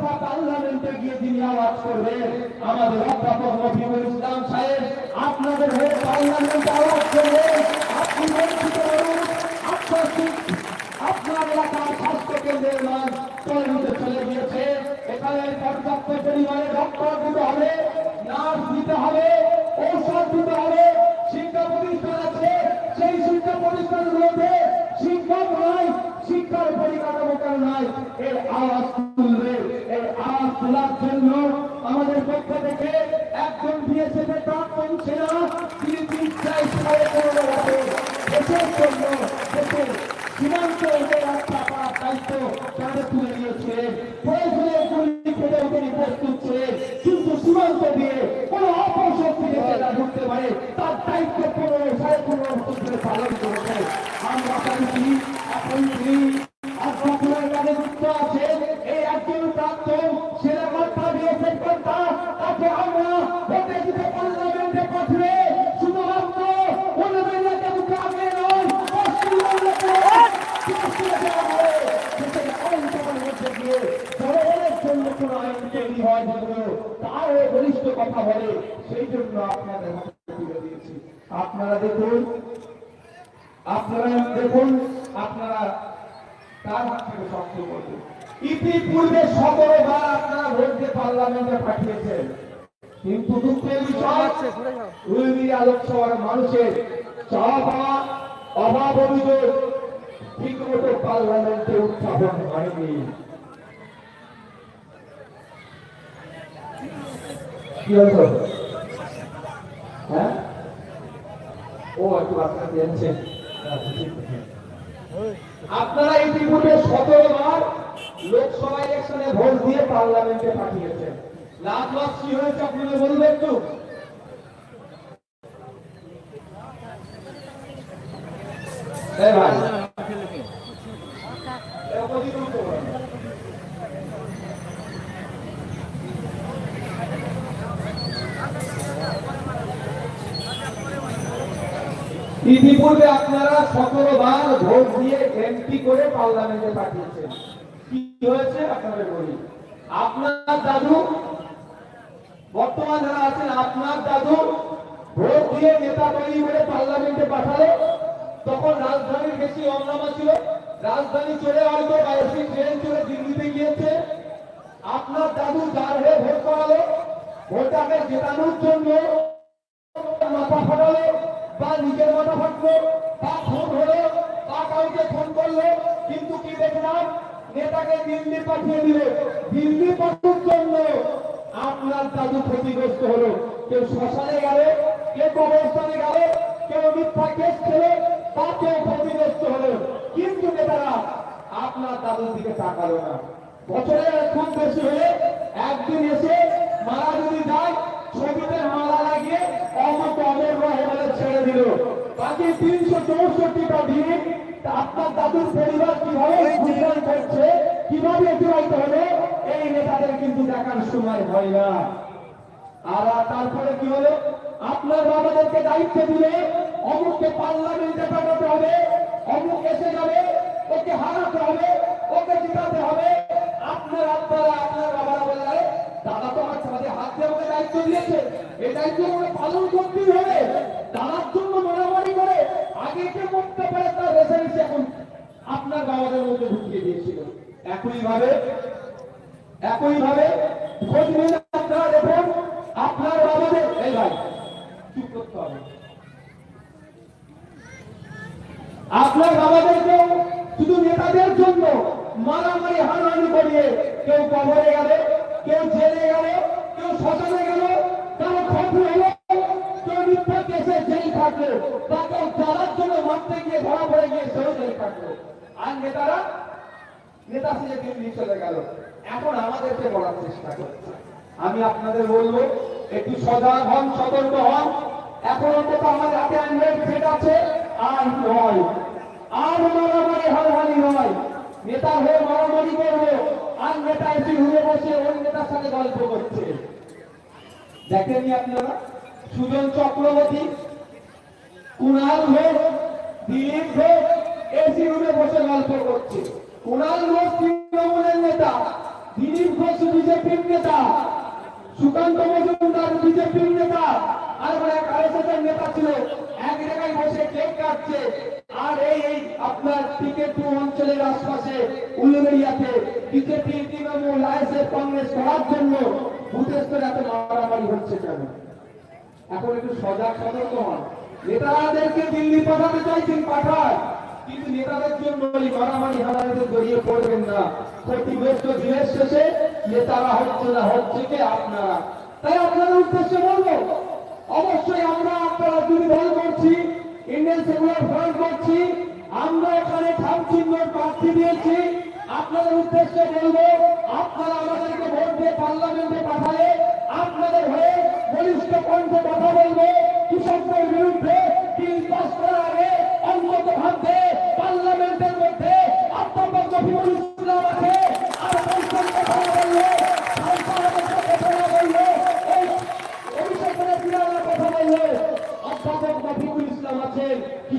দফা পার্লামেন্টে গিয়ে যিনি আওয়াজ করবেন। আমাদের অধ্যাপক রফিকুল ইসলাম সাহেব, আপনাদের হয়ে পার্লামেন্টে আওয়াজ করবেন। শিক্ষক নয় শিক্ষার পরিকাঠামো নাই? এর আওয়াজ তোলার জন্য আমাদের পক্ষ থেকে একজন বিএসএফ এর প্রাক্তন সেনা, তিনি চিকিৎসায় সেবায় করবে দেশের জন্য দেশের সীমান্ত রক্ষা করার দায়িত্ব তাদের তুলে নিয়েছে। প্রয়োজনে গুলি খেলেও তিনি প্রস্তুত ছিলেন কিন্তু সীমান্ত দিয়ে কোন তার দায়িত্ব পনেরো সাড়ে পনেরো বছর ধরে পালন করেছে। আমরা চাইছি হয় যেগুলো তারও বলিষ্ঠ কথা বলে, সেই জন্য আপনাদের হাতে তুলে দিয়েছি। আপনারা দেখুন আপনারা দেখুন, আপনারা কার হাত থেকে শক্ত করবেন ইতিপূর্বে সতেরো আপনারা ভোট পার্লামেন্টে পাঠিয়েছেন। কিন্তু দুঃখের বিষয় লোকসভার মানুষের চাওয়া অভাব অভিযোগ ঠিক মতো পার্লামেন্টে উত্থাপন হয়নি। কি হলো হ্যাঁ? ও, একটু আপনারা দিয়েছেন আপনারা ইতিপূর্বে সতেরো বার লোকসভা ইলেকশনে ভোট দিয়ে পার্লামেন্টে পাঠিয়েছেন। লাভ লস কি হয়েছে আপনারা বলবেন একটু? ভাই ইতিপূর্বে আপনারা সতেরো বার ভোট দিয়ে এমপি করে পার্লামেন্টে পাঠিয়েছেন। কি হয়েছে আপনাদের বলি? আপনার দাদু, বর্তমান যারা আছেন, আপনার দাদু ভোট দিয়ে নেতা তৈরি করে পার্লামেন্টে পাঠালো। তখন রাজধানীর বেশি অন্নামা ছিল। রাজধানী চলে হয়তো বাইশি ট্রেন চলে দিল্লিতে গিয়েছে। আপনার দাদু যার হয়ে ভোট করালো ভোটাকে জেতানোর জন্য মাথা ফাটালো। বা নিজের মাথা ফাটলো বা ফোন হলো বা কাউকে ফোন করল, কিন্তু কি দেখলাম? নেতাকে দিল্লি পাঠিয়ে দিল। দিল্লি পাঠানোর জন্য আপনার দাদু ক্ষতিগ্রস্ত হলো। কেউ শ্মশানে গেল, কেউ কবরস্থানে গেল, কেউ মিথ্যা কেস খেলে বা কেউ ক্ষতিগ্রস্ত হলো। কিন্তু নেতারা আপনার দাদুর দিকে তাকালো না। বছরের খুব বেশি হলে একদিন এসে মারা যদি যায়, ছবিতে মালা অমত অমর রহে বলে ছেড়ে দিল। বাকি তিনশো চৌষট্টিটা দিন আপনার দাদুর পরিবার কীভাবে গুজরান করছে কীভাবে অতিবাহিত হবে এই নেতাদের কিন্তু দেখার সময় হয় না। আর তারপরে কি হলো? আপনার বাবাদেরকে দায়িত্ব দিলে অমুককে পার্লামেন্টে পাঠাতে হবে অমুক এসে যাবে ওকে হারাতে হবে ওকে জিতাতে হবে। আপনার আপনারা আপনার বাবারা বলে দাদা তো আমার হাত দিয়ে আমাকে দায়িত্ব দিয়েছে। এই দায়িত্ব পালন করতেই হবে দাদার জন্য মারামারি করে আগে কে করতে পারে তার রেসারেন্স এখন আপনার বাবাদের মধ্যে ঢুকিয়ে দিয়েছিল। একই ভাবে একই ভাবে খোঁজ নিন আপনারা দেখুন আপনার বাবাদের এই ভাই, চুপ করতে হবে। আপনার বাবাদেরকেও শুধু নেতাদের জন্য মারামারি, হানাহানি করিয়ে কেউ কবরে গেল, কেউ জেলে গেল, কেউ শ্মশানে গেল, কারও খবর হলো কেউ মিথ্যা কেসে জেল থাকল বা কেউ জ্বালার জন্য মারতে গিয়ে ধরা পড়ে গিয়ে সেও জেল থাকল আর নেতারা নেতা সিজে দিল্লি চলে গেল। এখন আমাদেরকে বলার চেষ্টা করছে। আমি আপনাদের বলব, একটু সজাগ হন, সতর্ক হন। এখন অন্তত আমাদের হাতে অ্যান্ড্রয়েড সেট আছে, আর নয়। আর মারামারি, হানাহানি নয়। নেতা হয়ে মারামারি করব, আর নেতা এসে ঘুরে বসে ওই নেতার সাথে গল্প করছে। দেখেননি আপনারা? সুজন চক্রবর্তী, কুণাল ঘোষ দিলীপ ঘোষ এসি রুমে বসে গল্প করছে। কুণাল ঘোষ তৃণমূলের নেতা, দিলীপ ঘোষ বিজেপির নেতা, সুকান্ত মজুমদার বিজেপির নেতা, আর এক আরএসএস নেতা ছিল, এক জায়গায় বসে কেক কাটছে। আর এই এই আপনার টিকেট অঞ্চলের আশপাশে উলুবেড়িয়াতে বিজেপি, তৃণমূল, আইএসএফ, কংগ্রেস করার জন্য স্তরে এত মারামারি হচ্ছে কেন? এখন একটু সজাগ, সতর্ক হন। নেতাদেরকে দিল্লি পাঠাতে চাইছেন পাঠায় কিন্তু নেতাদের জন্য এই মারামারি হানাহানিতে জড়িয়ে পড়বেন না। ক্ষতিগ্রস্ত দিনের শেষে নেতারা হচ্ছে না, হচ্ছে কে আপনারা? তাই আপনাদের বলব, অবশ্যই আমরা আপনারা করছি ইন্ডিয়ান সেকুলার ফ্রন্ট করছি, আমরা এখানে চিহ্ন প্রার্থী দিয়েছি, আপনাদের উদ্দেশ্যে বলব, আপনারা আমাদেরকে ভোট দিয়ে পার্লামেন্টে পাঠালে আপনাদের হয়ে বলিষ্ঠ কণ্ঠে কথা বলব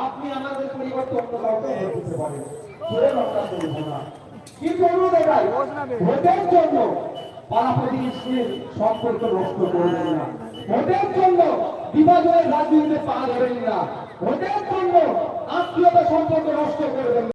আপনি আমাদের পরিবর্তে অন্য কাউকে দিতে পারেন। করব না কি করব দেখাই ভোটের জন্য পাড়া প্রতিবেশীর সম্পর্ক নষ্ট করবেন না। ভোটের জন্য রাজনীতিতে পা ধরেন না। ভোটের জন্য আত্মীয়তা সম্পর্ক নষ্ট করবেন।